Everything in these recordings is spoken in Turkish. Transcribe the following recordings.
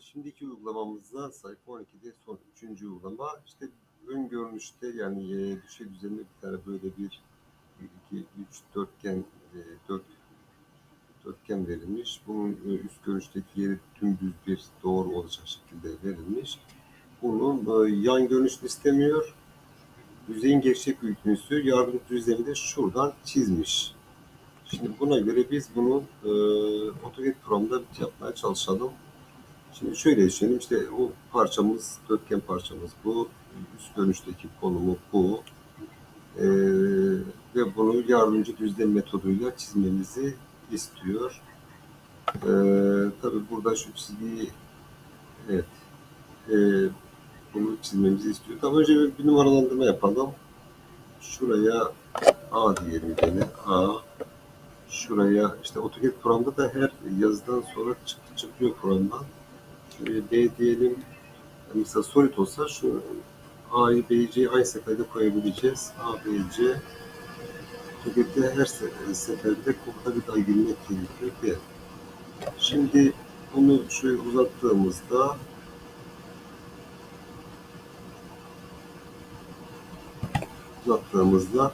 Şimdiki uygulamamızda sayfa 12'de son üçüncü uygulama. İşte ön görünüşte yani e, düşey düzenli bir tane böyle bir 1, 2, 3 dörtgen e, dört, dörtgen verilmiş. Bunun e, üst görünüşteki yeri dümdüz bir doğru olacak şekilde verilmiş. Bunun e, yan görünüşünü istemiyor. Yüzeyin gerçek büyüklüğünü istiyor. Yardımcı düzlemi de şuradan çizmiş. Şimdi buna göre biz bunu e, AutoCAD programda yapmaya çalışalım. Şimdi şöyle düşünelim işte o parçamız dörtgen parçamız bu üst görünüşteki konumu bu Ee, ve bunu yardımcı düzlem metoduyla çizmemizi istiyor. Ee, tabii burada şu çizgiyi evet e, bunu çizmemizi istiyor. Tabii önce bir numaralandırma yapalım. Şuraya A diyelim gene A şuraya işte AutoCAD programda da her yazıdan sonra çık, çıkıyor programdan. Şuraya B diyelim. Mesela solid olsa şu A'yı B'yi aynı seferde koyabileceğiz. A, B, C. AutoCAD'de her se- seferde komuta bir daha girmek gerekiyor. Şimdi bunu şöyle uzattığımızda uzattığımızda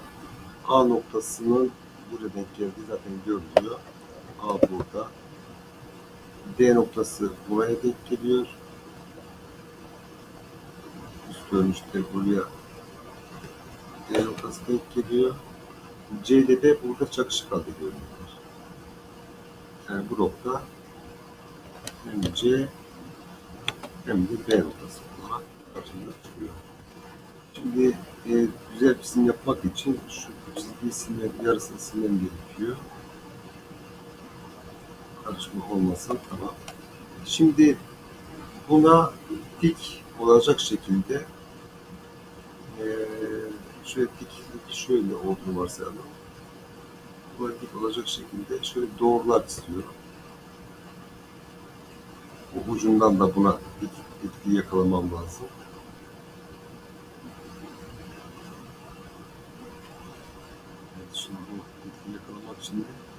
A noktasının buraya denk geldiği zaten görülüyor. A burada. D noktası buraya denk geliyor. Üst görünüşte buraya D noktası denk geliyor. C ile D burada çakışık halde görünüyor. Yani bu nokta hem C hem de B noktası olarak karşımıza çıkıyor. Şimdi e, güzel bir çizim yapmak için şu çizgiyi silmem, yarısını silmem gerekiyor. Karışma olmasın tamam. Şimdi buna dik olacak şekilde şöyle diklik şöyle olduğunu varsayalım. Buna dik olacak şekilde şöyle doğrular istiyorum. Bu ucundan da buna dik, dikliği yakalamam lazım. Evet, şimdi bu dikliği yakalamak için de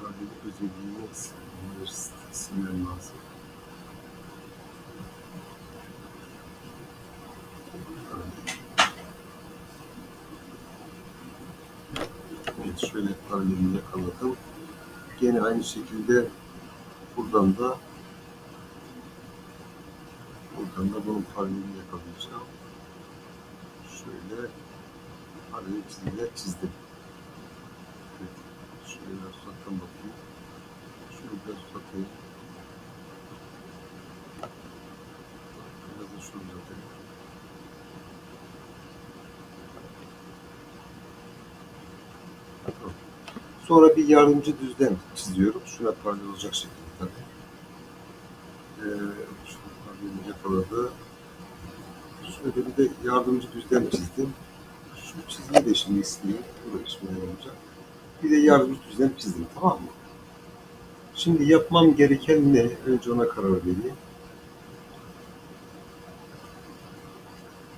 bu paraleli özelliğini silmem lazım. Evet, şöyle paralelini yakaladım. Gene aynı şekilde buradan da buradan da bunun paralelini yakalayacağım. Şöyle paralel çizgiler çizdim. Şöyle uzaktan bakayım. Şunu biraz uzatayım. Biraz da. Sonra bir yardımcı düzlem çiziyorum. Şuna paralel olacak şekilde tabii. Ee, şunu paralelini yakaladı. Şöyle bir de yardımcı düzlem çizdim. Şu çizgiyi de şimdi isteyeyim. Bu da işime yarayacak. Bir de yardımcı düzlem çizdim tamam mı? Şimdi yapmam gereken ne? Önce ona karar vereyim.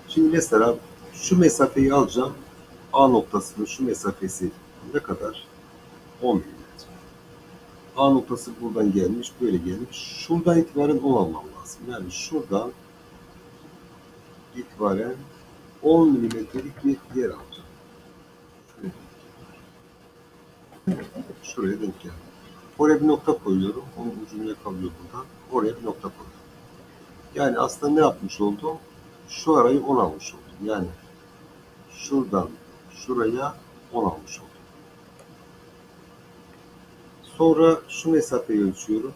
Şimdi mesela şu mesafeyi alacağım. A noktasının şu mesafesi ne kadar? 10 milimetre. A noktası buradan gelmiş, böyle gelmiş. Şuradan itibaren 10 almam lazım. Yani şuradan itibaren 10 milimetrelik bir yer alacağım. Şuraya. Denk geldi. Oraya bir nokta koyuyorum. Onun ucunu yakalıyor buradan. Oraya bir nokta koyuyorum. Yani aslında ne yapmış oldum? Şu arayı 10 almış oldum. Yani şuradan şuraya 10 almış oldum. Sonra şu mesafeyi ölçüyorum.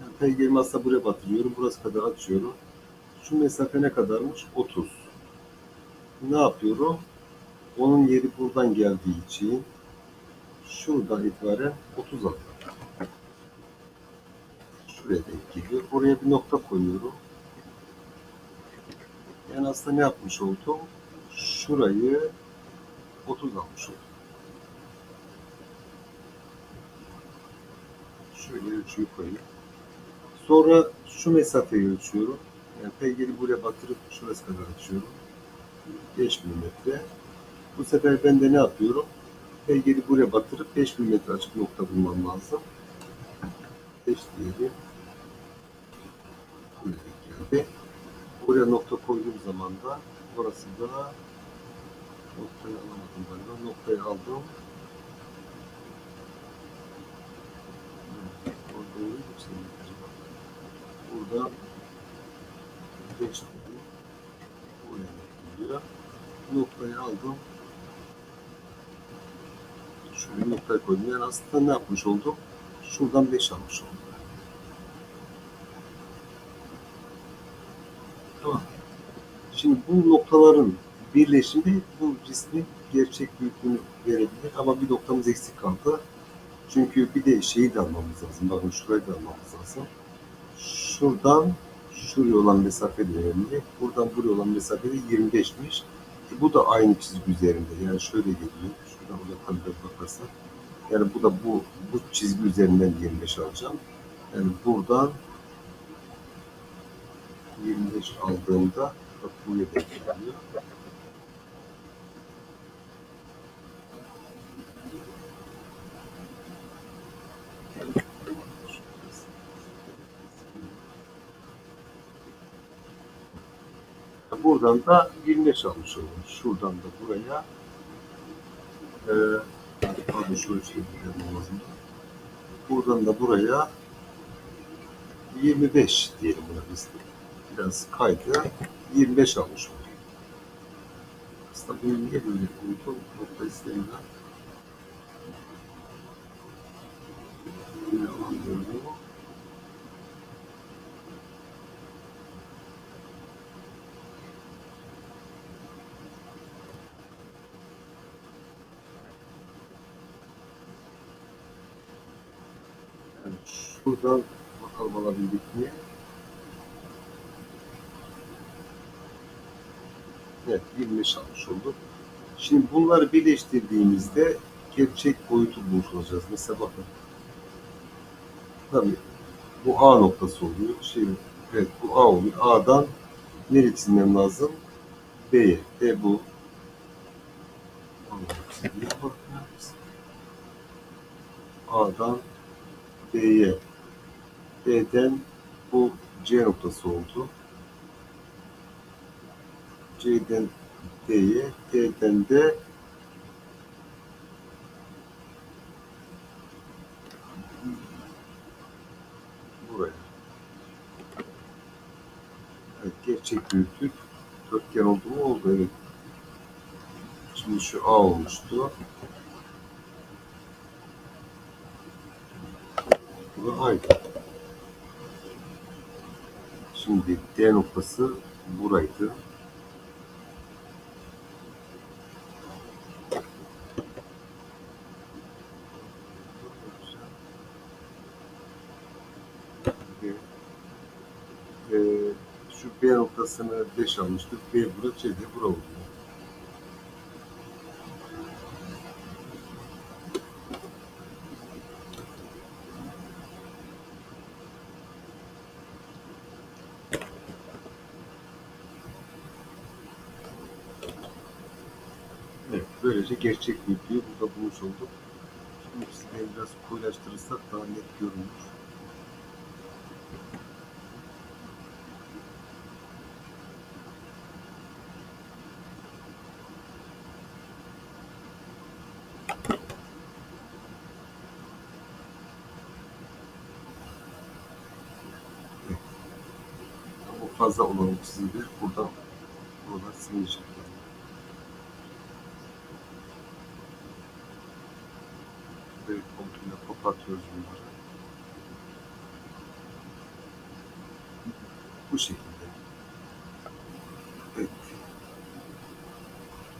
Yani peygamberimi aslında buraya batırıyorum. Burası kadar açıyorum. Şu mesafe ne kadarmış? 30. Ne yapıyorum? Onun yeri buradan geldiği için şuradan itibaren 30 alıyorum. Şuraya denk geliyor. Oraya bir nokta koyuyorum. Yani aslında ne yapmış oldum? Şurayı 30 almış oldum. Şöyle ölçüyü koyayım. Sonra şu mesafeyi ölçüyorum. Yani peygeri buraya batırıp şurası kadar açıyorum. 5 milimetre. Bu sefer ben de ne yapıyorum? Peygeri buraya batırıp 5 milimetre açık nokta bulmam lazım. 5 diyelim. buraya geldi. Buraya nokta koyduğum zaman da orası da noktayı alamadım galiba. Noktayı aldım. Burada 5 dedim. Buraya. Noktayı aldım. Şuraya noktayı koydum. Yani aslında ne yapmış oldum? Şuradan 5 almış oldum. Tamam. Şimdi bu noktaların birleşimi bu cismin gerçek büyüklüğünü verebilir ama bir noktamız eksik kaldı. Çünkü bir de şeyi de almamız lazım. Bakın şurayı da almamız lazım. Şuradan şuraya olan mesafe de önemli. Buradan buraya olan mesafe de 25'miş. Bu da aynı çizgi üzerinde. Yani şöyle geliyor. Şuradan uzaktan biraz bakarsak. Yani bu da bu bu çizgi üzerinden 25 alacağım. Yani buradan 25 aldığımda bak buraya denk geliyor. Buradan da 25 almış oldum. Şuradan da buraya e, pardon şöyle lazım. Buradan da buraya 25 diyelim buna biz. Biraz kaydı. 25 almış oldum. Aslında bunu niye böyle koydum? Nokta istemiyorum. Yine alamıyorum. Yani şuradan bakalım alabildik mi? Evet, 25 almış olduk. Şimdi bunları birleştirdiğimizde gerçek boyutu bulmuş olacağız. Mesela bakın. Tabii bu A noktası oluyor. Şey, evet bu A oluyor. A'dan nereye çizmem lazım? B'ye. B bu. A'dan B'ye. B'den bu C noktası oldu. C'den D'ye, D'den de buraya. Evet, gerçek büyüklük dörtgen oldu mu? Oldu evet. Şimdi şu A olmuştu. Bu da aynı. Şimdi D noktası buraydı. Ee, şu B noktasını 5 almıştık. B bura, C bura oldu. Böylece gerçek büyüklüğü burada bulmuş olduk. Şimdi size biraz koyulaştırırsak daha net görünür. Fazla olan çizgiler buradan buralar silinecek. Böyle komple kapatıyoruz bunları. Bu şekilde.